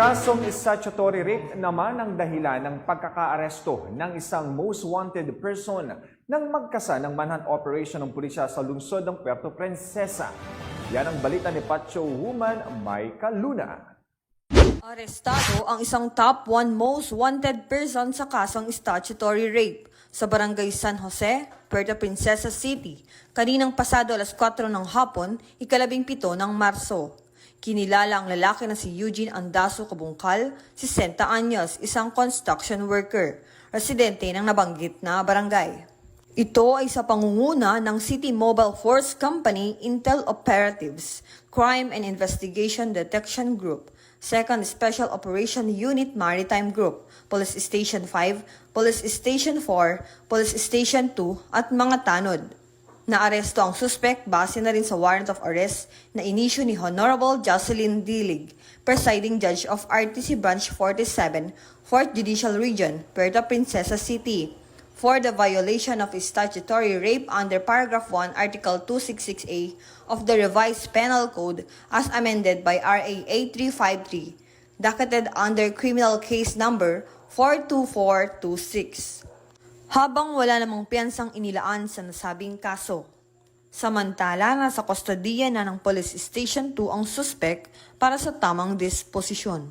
Kasong statutory rape naman ang dahilan ng pagkakaaresto ng isang most wanted person nang magkasa ng manhunt operation ng pulisya sa lungsod ng Puerto Princesa. Yan ang balita ni Pacho Woman Maika Luna. Arestado ang isang top 1 most wanted person sa kasong statutory rape sa barangay San Jose, Puerto Princesa City, kaninang pasado alas 4 ng hapon, ikalabing pito ng Marso. Kinilala ang lalaki na si Eugene Andaso Kabungkal, 60 anyos, isang construction worker, residente ng nabanggit na barangay. Ito ay sa pangunguna ng City Mobile Force Company Intel Operatives, Crime and Investigation Detection Group, 2nd Special Operation Unit Maritime Group, Police Station 5, Police Station 4, Police Station 2 at mga tanod. Naaresto ang suspect base na rin sa warrant of arrest na inisyu ni Honorable Jocelyn Dilig, presiding judge of RTC Branch 47, 4th Judicial Region, Puerto Princesa City, for the violation of statutory rape under paragraph 1, article 266A of the revised penal code as amended by RA 8353, docketed under criminal case number 42426 habang wala namang piyansang inilaan sa nasabing kaso. Samantala, nasa kustodiya na ng Police Station 2 ang suspect para sa tamang disposisyon.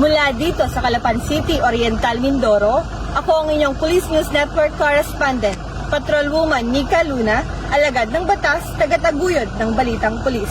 Mula dito sa Calapan City, Oriental, Mindoro, ako ang inyong Police News Network correspondent, Patrolwoman Nika Luna, alagad ng batas, tagataguyod ng Balitang Pulis.